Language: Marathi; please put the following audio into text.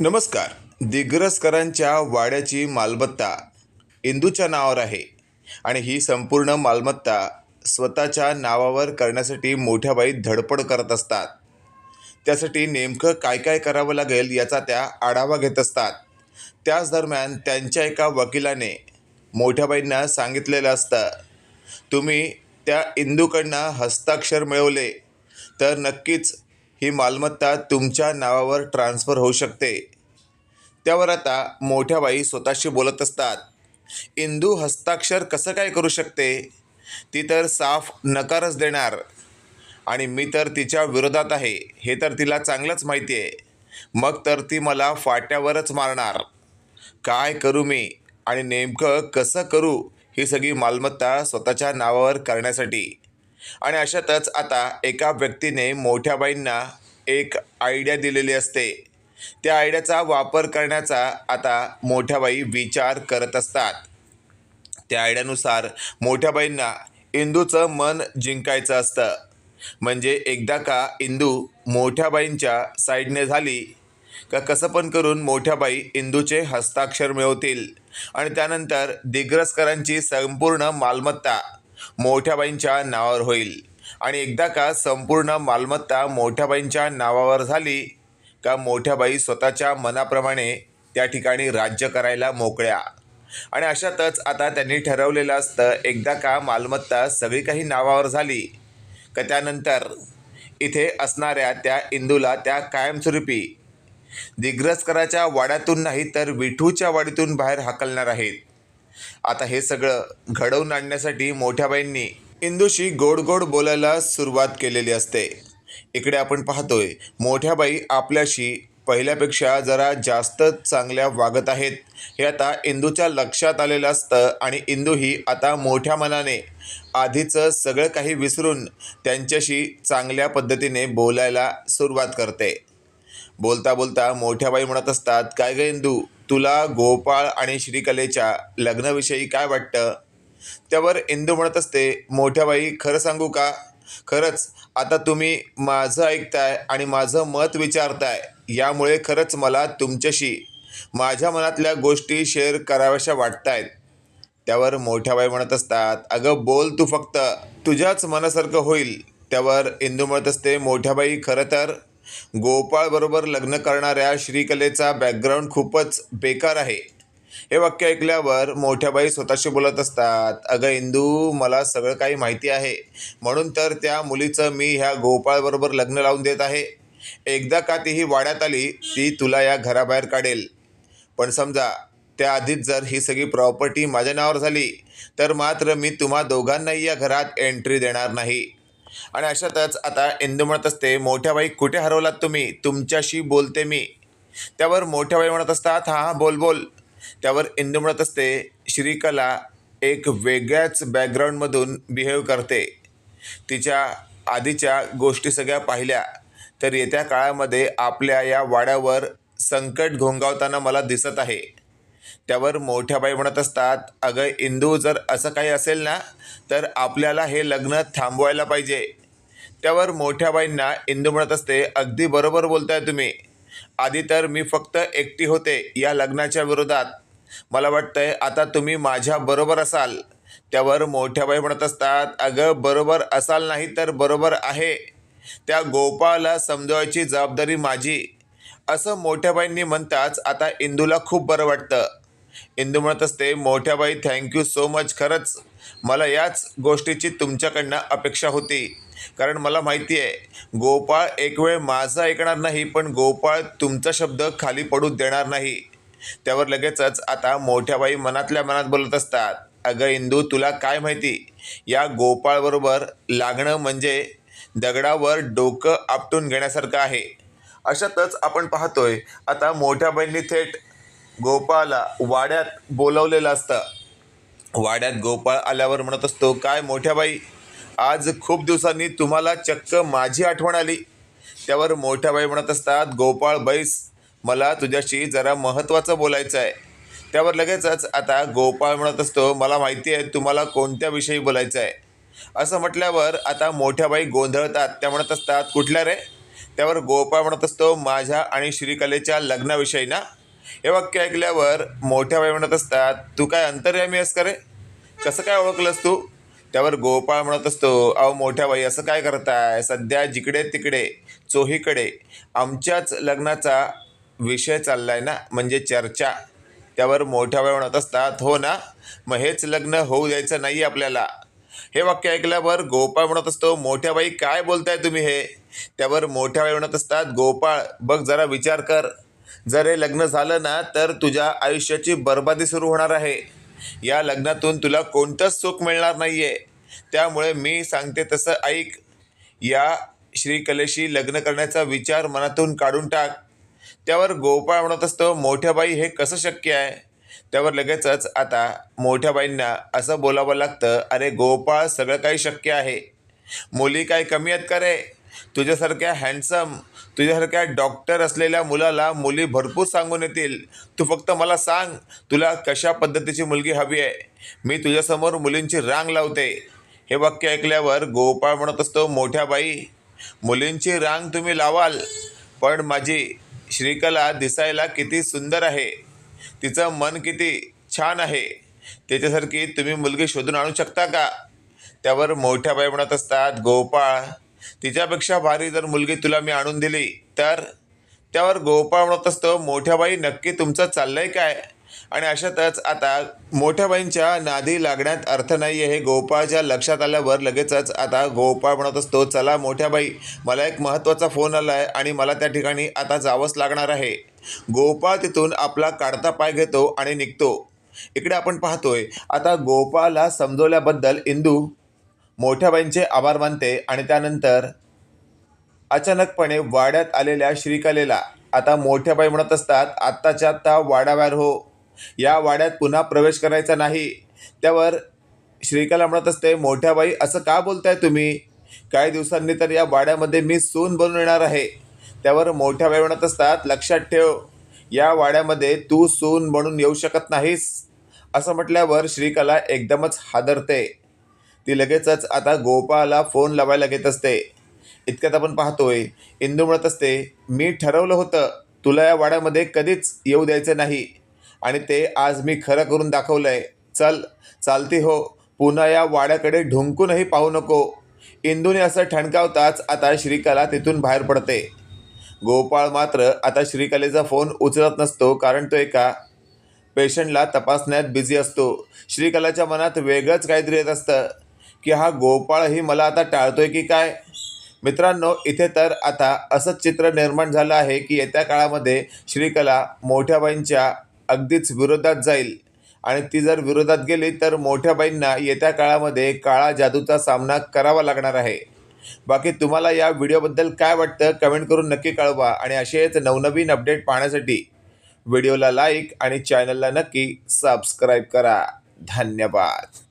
नमस्कार. दिग्रसकरांच्या वाड्याची मालमत्ता इंदूच्या नावावर आहे आणि ही संपूर्ण मालमत्ता स्वतःच्या नावावर करण्यासाठी मोठ्या बाई धडपड करत असतात. त्यासाठी नेमकं काय काय करावं लागेल याचा त्या आढावा घेत असतात. त्याच दरम्यान त्यांच्या एका वकिलाने मोठ्याबाईंना सांगितलेलं असतं तुम्ही त्या इंदूकडनं हस्ताक्षर मिळवले तर नक्कीच ही मालमत्ता तुमच्या नावावर ट्रान्स्फर होऊ शकते. त्यावर आता मोठ्या बाई स्वतःशी बोलत असतात. इंदू हस्ताक्षर कसं काय करू शकते? ती तर साफ नकारच देणार. आणि मी तर तिच्या विरोधात आहे. हे तर तिला चांगलंच माहिती आहे मग तर ती मला फाट्यावरच मारणार. काय करू मी? आणि नेमकं कसं करू ही सगळी मालमत्ता स्वतःच्या नावावर करण्यासाठी? आणि अशातच आता एका व्यक्तीने मोठ्या बाईंना एक आयडिया दिलेली असते. त्या आयडियाचा वापर करण्याचा आता मोठ्या बाई विचार करत असतात. त्या आयडियानुसार मोठ्या बाईंना इंदूचं मन जिंकायचं असतं. म्हणजे एकदा का इंदू मोठ्या बाईंच्या साईडने झाली का कसं पण करून मोठ्या बाई इंदूचे हस्ताक्षर मिळवतील आणि त्यानंतर दिग्रसकरांची संपूर्ण मालमत्ता मोठ्याबाईंच्या नावावर होईल. आणि एकदा का संपूर्ण मालमत्ता मोठ्याबाईंच्या नावावर झाली का मोठ्याबाई स्वतःच्या मनाप्रमाणे त्या ठिकाणी राज्य करायला मोकळ्या? आणि अशातच आता त्यांनी ठरवलेलं असतं एकदा का मालमत्ता सगळी काही नावावर झाली का त्यानंतर इथे असणाऱ्या त्या इंदूला त्या कायमस्वरूपी दिग्रसकराच्या वाड्यातून नाही तर विठूच्या वाडीतून बाहेर हाकलणार आहेत. आता हे सगळं घडवून आणण्यासाठी मोठ्याबाईंनी इंदूशी गोड गोड बोलायला सुरुवात केलेली असते. इकडे आपण पाहतोय मोठ्याबाई आपल्याशी पहिल्यापेक्षा जरा जास्त चांगल्या वागत आहेत. हे आता इंदूच्या लक्षात आलेलं असतं आणि इंदू ही आता मोठ्या मनाने आधीचं सगळं काही विसरून त्यांच्याशी चांगल्या पद्धतीने बोलायला सुरुवात करते. बोलता बोलता मोठ्याबाई म्हणत असतात काय ग इंदू तुला गोपाळ आणि श्रीकलेच्या लग्नाविषयी काय वाटतं? त्यावर इंदू म्हणत असते मोठ्याबाई खरं सांगू का? खरंच आता तुम्ही माझं ऐकताय आणि माझं मत विचारताय यामुळे खरंच मला तुमच्याशी माझ्या मनातल्या गोष्टी शेअर कराव्याशा वाटत आहेत त्यावर मोठ्याबाई म्हणत असतात अगं बोल तू फक्त तुझ्याच मनासारखं होईल. त्यावर इंदू म्हणत असते मोठ्याबाई खरं तर गोपाळबरोबर लग्न करणाऱ्या श्रीकलेचा बॅकग्राऊंड खूपच बेकार आहे. हे वाक्य ऐकल्यावर मोठ्याबाई स्वतःशी बोलत असतात अगं इंदू मला सगळं काही माहिती आहे. म्हणून तर त्या मुलीचं मी ह्या गोपाळबरोबर लग्न लावून देत आहे. एकदा का ती ही वाड्यात आली ती तुला या घराबाहेर काढेल. पण समजा त्याआधीच जर ही सगळी प्रॉपर्टी माझ्या नावावर झाली तर मात्र मी तुम्हा दोघांनाही या घरात एंट्री देणार नाही. आणि अशातच आता इंदू म्हणत असते मोठ्या बाई कुठे हरवलात तुम्ही? तुमच्याशी बोलते मी. त्यावर मोठ्या बाई म्हणत असतात हां बोल बोल. त्यावर इंदू म्हणत असते श्रीकला एक वेगळ्याच बॅकग्राऊंडमधून बिहेव करते. तिच्या आधीच्या गोष्टी सगळ्या पाहिल्या तर येत्या काळामध्ये आपल्या या वाड्यावर संकट घोंगावताना मला दिसत आहे. त्यावर मोठ्याबाई म्हणत असतात अगं इंदू जर असं काही असेल ना तर आपल्याला हे लग्न थांबवायला पाहिजे. त्यावर मोठ्याबाईंना इंदू म्हणत असते अगदी बरोबर बोलताय तुम्ही. आधी तर मी फक्त एकटी होते या लग्नाच्या विरोधात. मला वाटतंय आता तुम्ही माझ्या बरोबर असाल. त्यावर मोठ्याबाई म्हणत असतात अगं बरोबर असाल नाही तर बरोबर आहे. त्या गोपाळला समजवायची जबाबदारी माझी. असं मोठ्याबाईंनी म्हणताच आता इंदूला खूप बरं वाटतं. इंदू म्हणत असते मोठ्याबाई थँक्यू सो मच खरंच मला याच गोष्टीची तुमच्याकडनं अपेक्षा होती. कारण मला माहिती आहे गोपाळ एक वेळ माझं ऐकणार नाही पण गोपाळ तुमचा शब्द खाली पडू देणार नाही. त्यावर लगेचच आता मोठ्याबाई मनातल्या मनात बोलत असतात. अगं इंदू तुला काय माहिती? या गोपाळबरोबर लागणं म्हणजे दगडावर डोकं आपटून घेण्यासारखं आहे. अशातच आपण पाहतोय आता मोठ्याबाईंनी थेट गोपाळला वाड्यात बोलवलेलं असतं. वाड्यात गोपाळ आल्यावर म्हणत असतो काय मोठ्याबाई आज खूप दिवसांनी तुम्हाला चक्क माझी आठवण आली. त्यावर मोठ्याबाई म्हणत असतात गोपाळ बैस मला तुझ्याशी जरा महत्त्वाचं बोलायचं आहे. त्यावर लगेचच आता गोपाळ म्हणत असतो मला माहिती आहे तुम्हाला कोणत्या विषयी बोलायचं आहे? असं म्हटल्यावर आता मोठ्याबाई गोंधळतात. त्या म्हणत असतात कुठल्या रे? त्यावर गोपाळ म्हणत असतो माझ्या आणि श्रीकलेच्या लग्नाविषयी ना? हे वाक्य ऐकल्यावर मोठ्या बाई म्हणत असतात तू काय अंतर्यामी आहेस का रे? कसं काय ओळखलंस तू? त्यावर गोपाळ म्हणत असतो अहो मोठ्या बाई असं काय करताय? सध्या जिकडे तिकडे चोहीकडे आमच्याच लग्नाचा विषय चाललाय ना म्हणजे चर्चा. त्यावर मोठ्या बाई म्हणत असतात हो ना मग हेच लग्न होऊ द्यायचं नाही आपल्याला. हे वाक्य ऐकल्यावर गोपाळ म्हणत असतो मोठ्या बाई काय बोलताय तुम्ही हे? त्यावर मोठ्या बाई म्हणत असतात गोपाळ बघ जरा विचार कर. जर हे लग्न झालं ना तर तुझ्या आयुष्याची बर्बादी सुरू होणार आहे. या लग्नातून तुला कोणतंच सुख मिळणार नाही आहे त्यामुळे मी सांगते तसं ऐक. या श्रीकलेशी लग्न करण्याचा विचार मनातून काढून टाक. त्यावर गोपाळ म्हणत असतो मोठ्या बाई हे कसं शक्य आहे? त्यावर लगेचच आता मोठ्या बाईंना असं बोलावं लागतं अरे गोपाळ सगळं काही शक्य आहे. मुली काय कमी आहेत का रे? तुझ्यासारख्या हँडसम तुझ्यासारख्या डॉक्टर असलेल्या मुलाला मुली भरपूर सांगून येतील. तू फक्त मला सांग तुला कशा पद्धतीची मुलगी हवी आहे? मी तुझ्यासमोर मुलींची रांग लावते. हे वाक्य ऐकल्यावर गोपाळ म्हणत असतो मोठ्या बाई मुलींची रांग तुम्ही लावाल पण माझी श्रीकला दिसायला किती सुंदर आहे. तिचं मन किती छान आहे. त्याच्यासारखी तुम्ही मुलगी शोधून आणू शकता का? त्यावर मोठ्या बाई म्हणत असतात गोपाळ तिच्यापेक्षा भारी जर मुलगी तुला मी आणून दिली तर? त्यावर गोपाळ म्हणत असतो मोठ्या बाई नक्की तुमचं चाललं आहे काय? आणि अशातच आता मोठ्याबाईंच्या नादी लागण्यात अर्थ नाही आहे हे गोपाळच्या लक्षात आल्यावर लगेचच आता गोपाळ म्हणत असतो चला मोठ्या बाई मला एक महत्त्वाचा फोन आला आहे आणि मला त्या ठिकाणी आता जावंच लागणार आहे. गोपाळ तिथून आपला काढता पाय घेतो आणि निघतो. इकडे आपण पाहतोय आता गोपाळला समजवल्याबद्दल इंदू मोठ्या बाईंचे आभार मानते आणि त्यानंतर अचानकपणे वाड्यात आलेल्या श्रीकलेला आता मोठ्या बाई म्हणत असतात आत्ताच्या आत्ता वाड्याबाहेर हो. या वाड्यात पुन्हा प्रवेश करायचा नाही. त्यावर श्रीकला म्हणत असते मोठ्या बाई असं का बोलताय तुम्ही? काही दिवसांनी तर या वाड्यामध्ये मी सून बनून येणार आहे. त्यावर मोठ्या बाई म्हणत असतात लक्षात ठेव या वाड्यामध्ये तू सून बनून येऊ शकत नाहीस. असं म्हटल्यावर श्रीकला एकदमच हादरते. ती लगेचच आता गोपाला फोन लावायला घेत असते. इतक्यात आपण पाहतोय इंदू म्हणत असते मी ठरवलं होतं तुला या वाड्यामध्ये कधीच येऊ द्यायचं नाही. आणि ते आज मी खरं करून दाखवलं आहे चल चालती हो. पुन्हा या वाड्याकडे ढुंकूनही पाहू नको. इंदूने असं ठणकावताच आता श्रीकला तिथून बाहेर पडते. गोपाळ मात्र आता श्रीकलेचा फोन उचलत नसतो कारण तो एका पेशंटला तपासण्यात बिझी असतो. श्रीकलाच्या मनात वेगळंच काहीतरी येत असतं की हा गोपाळही मला आता टाळतोय की काय? मित्रांनो इथे तर आता असंच चित्र निर्माण झालं आहे की येत्या काळामध्ये श्रीकला मोठ्या अगदीच विरोधात जाईल. आणि ती जर विरोधात गेली तर मोठ्या बाईंना येत्या काळामध्ये काळा जादूचा सामना करावा लागणार आहे. बाकी तुम्हाला या व्हिडिओबद्दल काय वाटतं कमेंट करून नक्की कळवा. आणि असेच नवनवीन अपडेट पाहण्यासाठी व्हिडिओला लाईक आणि चॅनलला नक्की सबस्क्राईब करा. धन्यवाद.